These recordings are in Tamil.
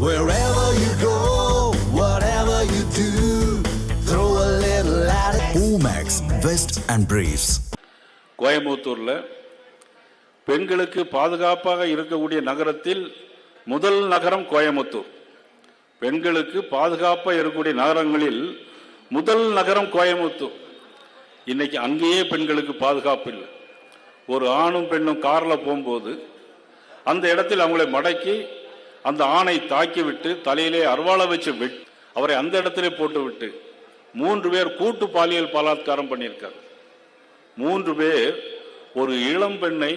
Wherever you go, whatever you do, throw a little attitude. Omax, Vest and Briefs. கோயம்புத்தூரில் பெண்களுக்கு பாதுகாப்பாக இருக்கக்கூடிய நகரத்தில் முதல் நகரம் கோயம்புத்தூர் பெண்களுக்கு பாதுகாப்பாக இருக்கக்கூடிய நகரங்களில் முதல் நகரம் கோயம்புத்தூர் இன்னைக்கு அங்கேயே பெண்களுக்கு பாதுகாப்பு இல்லை ஒரு ஆணும் பெண்ணும் காரில் போகும்போது அந்த இடத்தில் அவங்களை மடக்கி அந்த ஆணை தாக்கிவிட்டு தலையிலே அருவாளை வச்சு வெட் அவரை அந்த இடத்திலே போட்டு விட்டு மூன்று பேர் கூட்டு பாலியல் பலாத்காரம் பண்ணியிருக்கார். மூன்று பேர் ஒரு இளம் பெண்ணை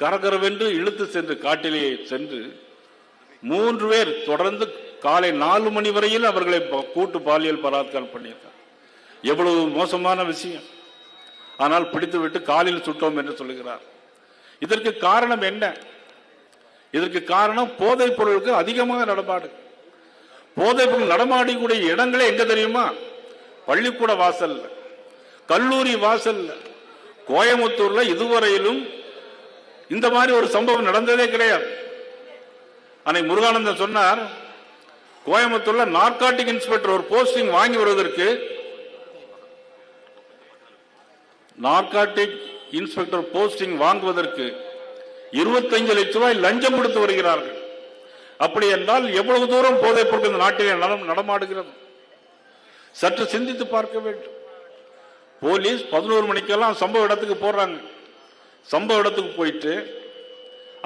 கரகரவென்று இழுத்து சென்று காட்டிலே சென்று மூன்று பேர் தொடர்ந்து காலை நாலு மணி வரையில் அவர்களை கூட்டு பாலியல் பலாத்காரம் பண்ணியிருக்கார். எவ்வளவு மோசமான விஷயம். ஆனால் பிடித்து விட்டு காலில் சுட்டோம் என்று சொல்லுகிறார். இதற்கு காரணம் என்ன? இதற்கு காரணம் போதைப் பொருளுக்கு அதிகமாக நடமாடு. போதைப் பொருள் நடமாடக்கூடிய இடங்களே எங்க தெரியுமா? பள்ளிக்கூட வாசல்ல கல்லூரி வாசல்ல கோயமுத்தூர்ல இதுவரையிலும் இந்த மாதிரி ஒரு சம்பவம் நடந்ததே கிடையாது. அன்னை முருகானந்தன் சொன்னார் கோயம்புத்தூர்ல நார்காட்டிக் இன்ஸ்பெக்டர் ஒரு போஸ்டிங் வாங்கி வருவதற்கு நார்காட்டிக் இன்ஸ்பெக்டர் போஸ்டிங் வாங்குவதற்கு இருபத்தஞ்சு லட்சம் ரூபாய் லஞ்சம் கொடுத்து வருகிறார்கள். அப்படி என்றால் எவ்வளவு தூரம் போதைப் பொருட்கள் இந்த நாட்டிலே நலம் நடமாடுகிறது? சற்று சிந்தித்து பார்க்க வேண்டும். போலீஸ் பதினோரு மணிக்கெல்லாம் சம்பவ இடத்துக்கு போடுறாங்க சம்பவ இடத்துக்கு போயிட்டு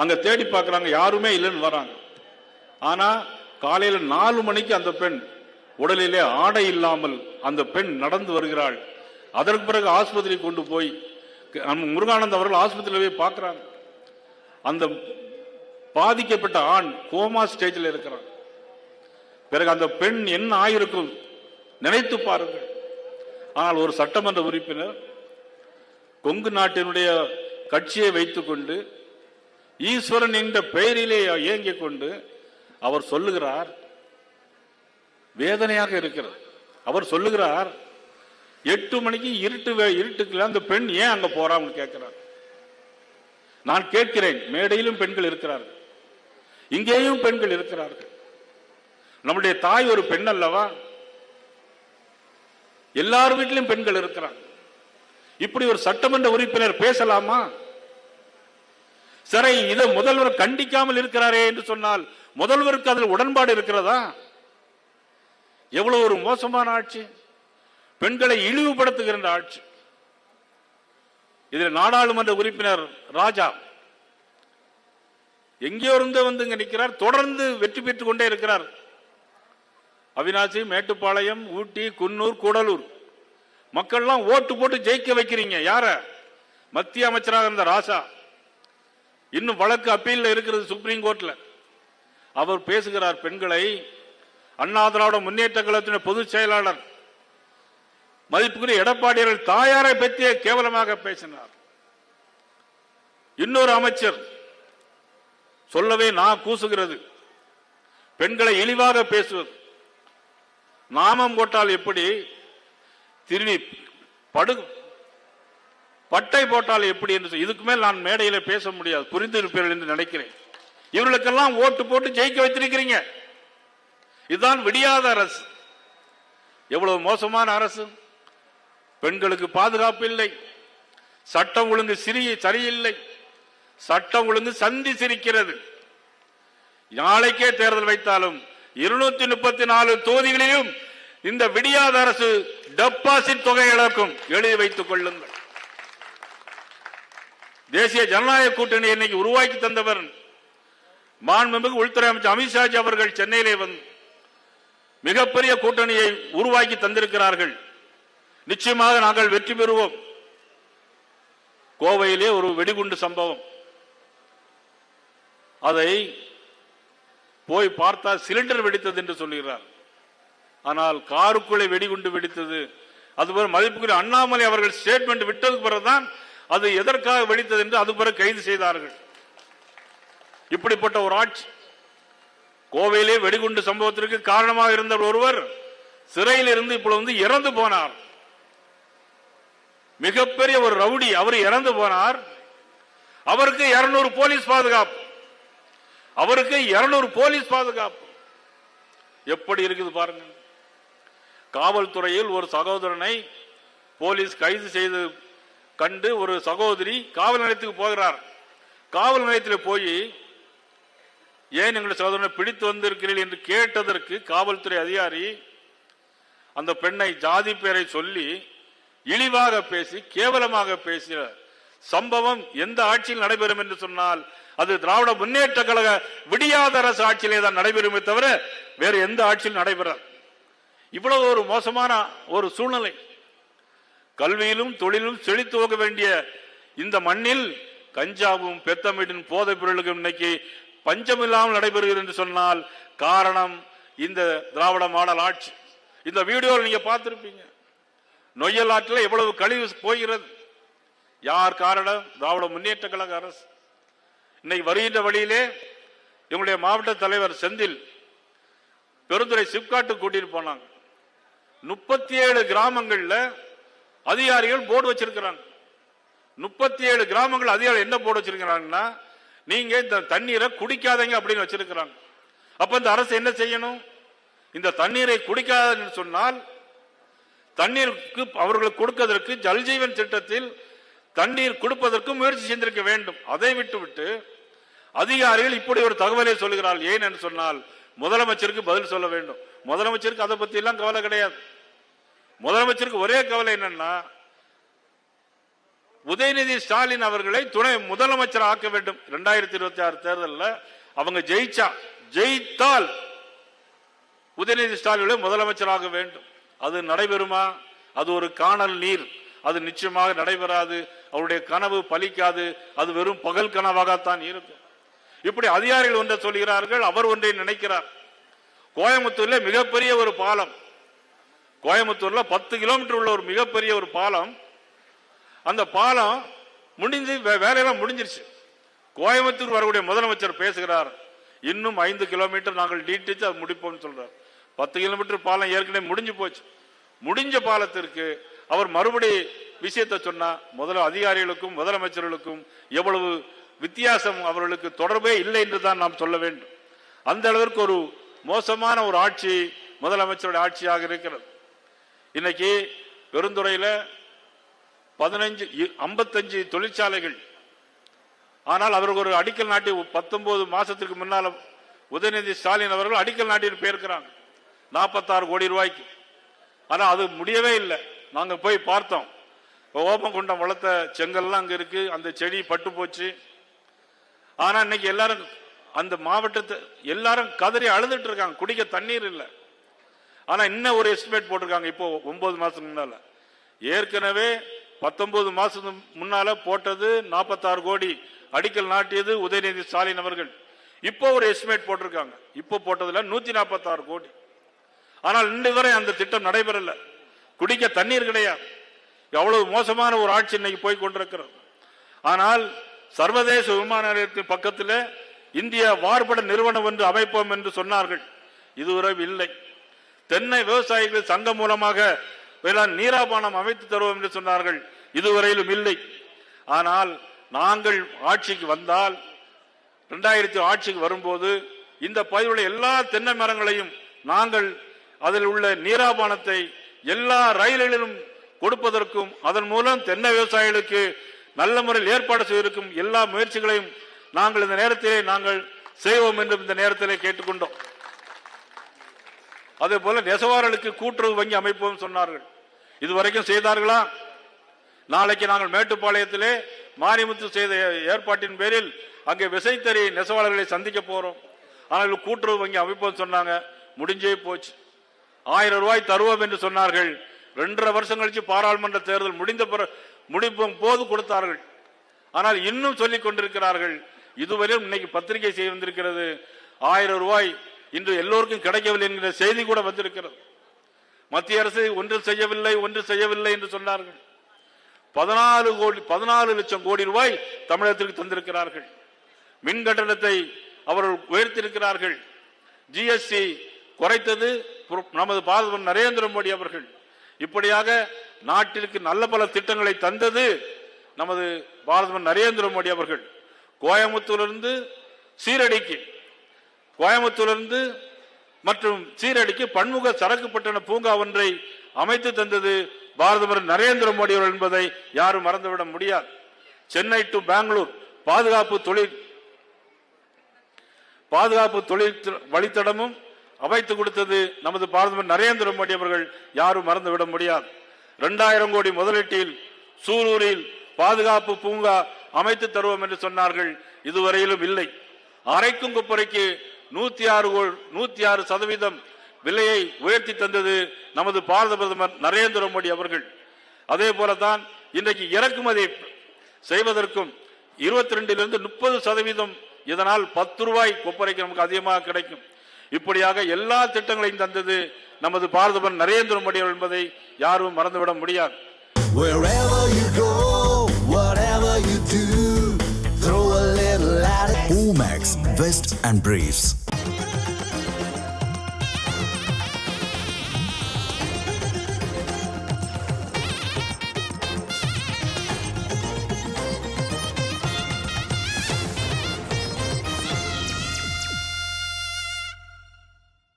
அங்க தேடி பார்க்கறாங்க யாருமே இல்லைன்னு வராங்க. ஆனா காலையில நாலு மணிக்கு அந்த பெண் உடலிலே ஆடை இல்லாமல் அந்த பெண் நடந்து வருகிறாள். அதற்கு பிறகு ஆஸ்பத்திரி கொண்டு போய் முருகானந்த் அவர்கள் ஆஸ்பத்திரியில் போய் பார்க்கறாங்க. அந்த பாதிக்கப்பட்ட ஆண் கோமா ஸ்டேஜில் இருக்கிறான். பிறகு அந்த பெண் என்ன ஆயிருக்கும் நினைத்து பாருங்கள். ஆனால் ஒரு சட்டமன்ற உறுப்பினர் கொங்கு நாட்டினுடைய கட்சியை வைத்துக்கொண்டு ஈஸ்வரன் என்ற பெயரிலே இயங்கிக் கொண்டு அவர் சொல்லுகிறார் வேதனையாக இருக்கிறது. அவர் சொல்லுகிறார் எட்டு மணிக்கு இருட்டு வே- இருட்டுக்குள்ள அந்த பெண் ஏன் அங்க போறான்னு கேட்கிறார். நான் கேட்கிறேன் மேடையிலும் பெண்கள் இருக்கிறார்கள். இங்கேயும் பெண்கள் இருக்கிறார்கள். நம்முடைய தாய் ஒரு பெண் அல்லவா? எல்லார் வீட்டிலும் பெண்கள் இருக்கிறாங்க இப்படி ஒரு சட்டமன்ற உறுப்பினர் பேசலாமா? சரி இதை முதல்வர் கண்டிக்காமல் இருக்கிறாரே என்று சொன்னால் முதல்வருக்கு அதில் உடன்பாடு இருக்கிறதா? எவ்வளவு ஒரு மோசமான ஆட்சி. பெண்களை இழிவுபடுத்துகின்ற ஆட்சி. இதில் நாடாளுமன்ற உறுப்பினர் ராஜா எங்கேயோ இருந்து வந்து இங்க நிற்கிறார் தொடர்ந்து வெற்றி பெற்றுக் கொண்டே இருக்கிறார். அவினாசி மேட்டுப்பாளையம் ஊட்டி குன்னூர் கூடலூர். மக்கள்லாம் ஓட்டு போட்டு ஜெயிக்க வைக்கிறீங்க. யார? மத்திய அமைச்சராக இருந்த ராசா இன்னும் வழக்கு அப்பீலில் இருக்கிறது சுப்ரீம் கோர்ட்ல. அவர் பேசுகிறார் பெண்களை அண்ணா திராவிட முன்னேற்ற கழகத்தின் பொதுச் செயலாளர் மதிப்புக்குரிய எடப்பாடியர்கள் தாயாரை பற்றிய கேவலமாக பேசினார். இன்னொரு அமைச்சர் சொல்லவே நான் கூசுகிறது. பெண்களை இழிவாக பேசுவது. நாமம் போட்டால் எப்படி? திரும்பி படு பட்டை போட்டால் எப்படி என்று இதுக்கு மேல் நான் மேடையில் பேச முடியாது. புரிந்திருப்பீர்கள் என்று நினைக்கிறேன். இவர்களுக்கெல்லாம் ஓட்டு போட்டு ஜெயிக்க வைத்திருக்கிறீங்க. இதுதான் விடியாத அரசு. எவ்வளவு மோசமான அரசு? பெண்களுக்கு பாதுகாப்பு இல்லை. சட்டம் ஒழுங்கு சிறிய சரியில்லை. சட்டம் ஒழுங்கு சந்தி சிரிக்கிறது. நாளைக்கே தேர்தல் வைத்தாலும் இருநூத்தி முப்பத்தி நாலு தொகுதிகளிலும் இந்த விடியாத அரசு டெபாசிட் தொகை இழக்கும். எழுதி வைத்துக் கொள்ளுங்கள். தேசிய ஜனநாயக கூட்டணி இன்னைக்கு உருவாக்கி தந்தவர் மாண்புமிகு உள்துறை அமைச்சர் அமித்ஷாஜி அவர்கள் சென்னையிலே வந்து மிகப்பெரிய கூட்டணியை உருவாக்கி தந்திருக்கிறார்கள். நிச்சயமாக நாங்கள் வெற்றி பெறுவோம். கோவையிலே ஒரு வெடிகுண்டு சம்பவம். அதை போய் பார்த்தால் சிலிண்டர் வெடித்தது என்று சொல்லுகிறார். ஆனால் காருக்குள்ளே வெடிகுண்டு வெடித்தது. அதுபோல மதிப்புக்குரிய அண்ணாமலை அவர்கள் ஸ்டேட்மெண்ட் விட்டதுக்கு பிறகுதான் அது எதற்காக வெடித்தது என்று அது பிறகு கைது செய்தார்கள். இப்படிப்பட்ட ஒரு ஆட்சி. கோவையிலே வெடிகுண்டு சம்பவத்திற்கு காரணமாக இருந்த ஒருவர். சிறையில் இருந்து இப்பொழுது வந்து இறந்து போனார். மிகப்பெரிய ஒரு ரவுடி அவர் இறந்து போனார். அவருக்கு இருநூறு போலீஸ் பாதுகாப்பு. அவருக்கு இருநூறு போலீஸ் பாதுகாப்பு. எப்படி இருக்குது பாருங்க. காவல்துறையில் ஒரு சகோதரனை போலீஸ் கைது செய்து கண்டு ஒரு சகோதரி காவல் நிலையத்துக்கு போகிறார். காவல் நிலையத்தில் போய் ஏன் எங்களை சகோதரனை பிடித்து வந்திருக்கிறீர்கள்? என்று கேட்டதற்கு காவல்துறை அதிகாரி அந்த பெண்ணை ஜாதி பெயரை சொல்லி இழிவாக பேசி கேவலமாக பேசிய சம்பவம் எந்த ஆட்சியில் நடைபெறும் என்று சொன்னால் அது திராவிட முன்னேற்ற கழக விடியாத அரசு ஆட்சியிலே தான் நடைபெறுமே தவிர வேறு எந்த ஆட்சியில் நடைபெறாது. இவ்வளவு ஒரு மோசமான ஒரு சூழ்நிலை. கல்வியிலும் தொழிலும் செழித்து போக வேண்டிய இந்த மண்ணில் கஞ்சாவும் பெத்தமிடின் போதைப் பொருளுக்கும் இன்னைக்கு பஞ்சமில்லாமல் நடைபெறுகிறது என்று சொன்னால் காரணம் இந்த திராவிட மாடல் ஆட்சி. இந்த வீடியோவில் நீங்க பார்த்திருப்பீங்க. நொய்யல் ஆற்றில் எவ்வளவு கழிவு போகிறது. யார் காரணம்? திராவிட முன்னேற்ற கழக அரசு. இன்னைக்கு வருகின்ற வழியிலே எங்களுடைய மாவட்ட தலைவர் செந்தில் பெருந்துறை சிப்காட்டு கூட்டிட்டு போனாங்க. முப்பத்தி ஏழு கிராமங்கள்ல அதிகாரிகள் போர்டு வச்சிருக்கிறாங்க. முப்பத்தி ஏழு கிராமங்கள் அதிகாரிகள் என்ன போர்டு வச்சிருக்கிறாங்கன்னா நீங்க இந்த தண்ணீரை குடிக்காதீங்க அப்படின்னு வச்சிருக்கிறாங்க. அப்ப இந்த அரசு என்ன செய்யணும்? இந்த தண்ணீரை குடிக்காதுன்னு சொன்னால் தண்ணீருக்கு அவர்களுக்கு கொடுப்பதற்கு ஜல்ஜீவன் திட்டத்தில் தண்ணீர் கொடுப்பதற்கு முயற்சி செய்திருக்க வேண்டும். அதை விட்டுவிட்டு அதிகாரிகள் இப்படி ஒரு தகவலை சொல்லுகிறார்கள் ஏன் என்று சொன்னால் முதலமைச்சருக்கு பதில் சொல்ல வேண்டும். முதலமைச்சருக்கு அதை பத்தி எல்லாம் கவலை கிடையாது. முதலமைச்சருக்கு ஒரே கவலை என்னன்னா உதயநிதி ஸ்டாலின் அவர்களை துணை முதலமைச்சர் ஆக்க வேண்டும். இரண்டாயிரத்தி இருபத்தி ஆறு தேர்தலில் அவங்க ஜெயிச்சா ஜெயித்தால் உதயநிதி ஸ்டாலினை முதலமைச்சராக வேண்டும். அது நடைபெறுமா? அது ஒரு காணல் நீர். அது நிச்சயமாக நடைபெறாது. அவருடைய கனவு பலிக்காது. அது வெறும் பகல் கனவாகத்தான் இருக்கும். இப்படி அதிகாரிகள் ஒன்றை சொல்கிறார்கள் அவர் ஒன்றை நினைக்கிறார். கோயம்புத்தூர்ல மிகப்பெரிய ஒரு பாலம். கோயம்புத்தூர்ல பத்து கிலோமீட்டர் உள்ள ஒரு மிகப்பெரிய ஒரு பாலம். அந்த பாலம் முடிஞ்சு வே- வேலையெல்லாம் முடிஞ்சிருச்சு. கோயம்புத்தூர் வரக்கூடிய முதலமைச்சர் பேசுகிறார். இன்னும் ஐந்து கிலோமீட்டர் நாங்கள் நீட்டிச்சு அது முடிப்போம்னு சொல்றார். பத்து கிலோமீட்டர் பாலம் ஏற்கனவே முடிஞ்சு போச்சு. முடிஞ்ச பாலத்திற்கு அவர் மறுபடி விஷயத்தை சொன்னா முதல்ல அதிகாரிகளுக்கும் முதலமைச்சர்களுக்கும் எவ்வளவு வித்தியாசம் அவர்களுக்கு தொடர்பே இல்லை என்று தான் நாம் சொல்ல வேண்டும். அந்த அளவிற்கு ஒரு மோசமான ஒரு ஆட்சி முதலமைச்சருடைய ஆட்சியாக இருக்கிறது. இன்னைக்கு பெருந்துறையில பதினஞ்சு ஐம்பத்தஞ்சு தொழிற்சாலைகள். ஆனால் அவருக்கு ஒரு அடிக்கல் நாட்டி பத்தொன்பது மாசத்துக்கு முன்னால உதயநிதி ஸ்டாலின் அவர்கள் அடிக்கல் நாட்டில் போயிருக்கிறாங்க நாற்பத்தாறு கோடி ரூபாய்க்கு. ஆனால் அது முடியவே இல்லை. நாங்கள் போய் பார்த்தோம். ஓமகுண்டம் வளர்த்த செங்கல்லாம் அங்கே இருக்கு. அந்த செடி பட்டு போச்சு. ஆனால் இன்னைக்கு எல்லாரும் அந்த மாவட்டத்தை எல்லாரும் கதறி அழுதுட்டு இருக்காங்க. குடிக்க தண்ணீர் இல்லை. ஆனால் இன்னும் ஒரு எஸ்டிமேட் போட்டிருக்காங்க. இப்போ ஒன்பது மாதத்துக்கு முன்னால. ஏற்கனவே பத்தொன்பது மாதத்துக்கு முன்னால போட்டது நாற்பத்தாறு கோடி. அடிக்கல் நாட்டியது உதயநிதி ஸ்டாலின் அவர்கள். இப்போ ஒரு எஸ்டிமேட் போட்டிருக்காங்க. இப்போ போட்டதில் நூற்றி நாற்பத்தாறு கோடி. ஆனால் இன்று வரை அந்த திட்டம் நடைபெறல. குடிக்க தண்ணீர் கிடையாது. எவ்வளவு மோசமான ஒரு ஆட்சி இன்னைக்கு போய் கொண்டிருக்கிறது. ஆனால் சர்வதேச விமான நிலையத்தின் பக்கத்தில் இந்திய வார்பட நிறுவனம் என்று அமைப்போம் என்று சொன்னார்கள். இதுவரை இல்லை. தென்னை விவசாயிகள் சங்கம் மூலமாக வேளாண் நீராபானம் அமைத்து தருவோம் என்று சொன்னார்கள். இதுவரையிலும் இல்லை. ஆனால் நாங்கள் ஆட்சிக்கு வந்தால் ரெண்டாயிரத்தி ஆட்சிக்கு வரும்போது இந்த பகுதியில் உள்ள எல்லா தென்னை மரங்களையும் நாங்கள் அதில் உள்ள நீராபானத்தை எல்லா ரயில்களிலும் கொடுப்பதற்கும் அதன் மூலம் தென்னை விவசாயிகளுக்கு நல்ல முறையில் ஏற்பாடு செய்திருக்கும் எல்லா முயற்சிகளையும் நாங்கள் இந்த நேரத்திலே நாங்கள் செய்வோம் என்றும் இந்த நேரத்திலே கேட்டுக்கொண்டோம். அதே போல நெசவாளர்களுக்கு கூட்டுறவு வங்கி அமைப்போம் சொன்னார்கள். இதுவரைக்கும் செய்தார்களா? நாளைக்கு நாங்கள் மேட்டுப்பாளையத்திலே மாரிமுத்து செய்த ஏற்பாட்டின் பேரில் அங்கே விசைத்தறி நெசவாளர்களை சந்திக்க போறோம். ஆனால் கூட்டுறவு வங்கி அமைப்போம் சொன்னாங்க முடிஞ்சே போச்சு. ஆயிரம் ரூபாய் தருவோம் என்று சொன்னார்கள். ரெண்டரை வருஷம் கழிச்சு பாராளுமன்ற தேர்தல் முடிந்த பிற முடிப்பும் போது கொடுத்தார்கள். ஆனால் இன்னும் சொல்லிக் கொண்டிருக்கிறார்கள். இதுவரையும் இன்னைக்கு பத்திரிகை செய்ய வந்திருக்கிறது. ஆயிரம் ரூபாய் இன்று எல்லோருக்கும் கிடைக்கவில்லை என்கிற செய்தி கூட வந்திருக்கிறது. மத்திய அரசு ஒன்று செய்யவில்லை ஒன்று செய்யவில்லை என்று சொன்னார்கள். பதினாலு கோடி பதினாலு லட்சம் கோடி ரூபாய் தமிழகத்திற்கு தந்திருக்கிறார்கள். மின் கட்டணத்தை அவர்கள் உயர்த்தியிருக்கிறார்கள். ஜிஎஸ்டி குறைத்தது நமது பாரத நரேந்திர மோடி அவர்கள் இப்படியாக நாட்டிற்கு நல்ல பல திட்டங்களை தந்தது நமது பாரதமன் நரேந்திர மோடி அவர்கள். கோயம்புத்தூரிலிருந்து சீரடிக்கு கோயம்புத்தூரிலிருந்து மற்றும் சீரடிக்கு பன்முக சரக்கு பட்டண பூங்கா ஒன்றை அமைத்து தந்தது பாரதமர் நரேந்திர மோடி அவர்கள் என்பதை யாரும் மறந்துவிட முடியாது. சென்னை டு பெங்களூர் பாதுகாப்பு தொழில் பாதுகாப்பு தொழில் வழித்தடமும் அமைத்து கொடுத்தது நமது பிரதமர் நரேந்திர மோடி அவர்கள். யாரும் மறந்துவிட முடியாது. இரண்டாயிரம் கோடி முதலீட்டில் சூலூரில் பாதுகாப்பு பூங்கா அமைத்து தருவோம் என்று சொன்னார்கள். இதுவரையிலும் இல்லை. அரைக்கும் குப்பரைக்கு நூத்தி ஆறு நூத்தி ஆறு சதவீதம் விலையை உயர்த்தி தந்தது நமது பாரத பிரதமர் நரேந்திர மோடி அவர்கள். அதே போலதான் இன்றைக்கு இறக்குமதி செய்வதற்கும் இருபத்தி ரெண்டிலிருந்து முப்பது சதவீதம் இதனால் பத்து ரூபாய் கொப்பரைக்கு நமக்கு அதிகமாக கிடைக்கும். இப்படியாக எல்லா திட்டங்களையும் தந்தது நமது பாரதமர் நரேந்திர மோடி அவர்கள் என்பதை யாரும் மறந்துவிட முடியாது. Omax, Vest and Briefs.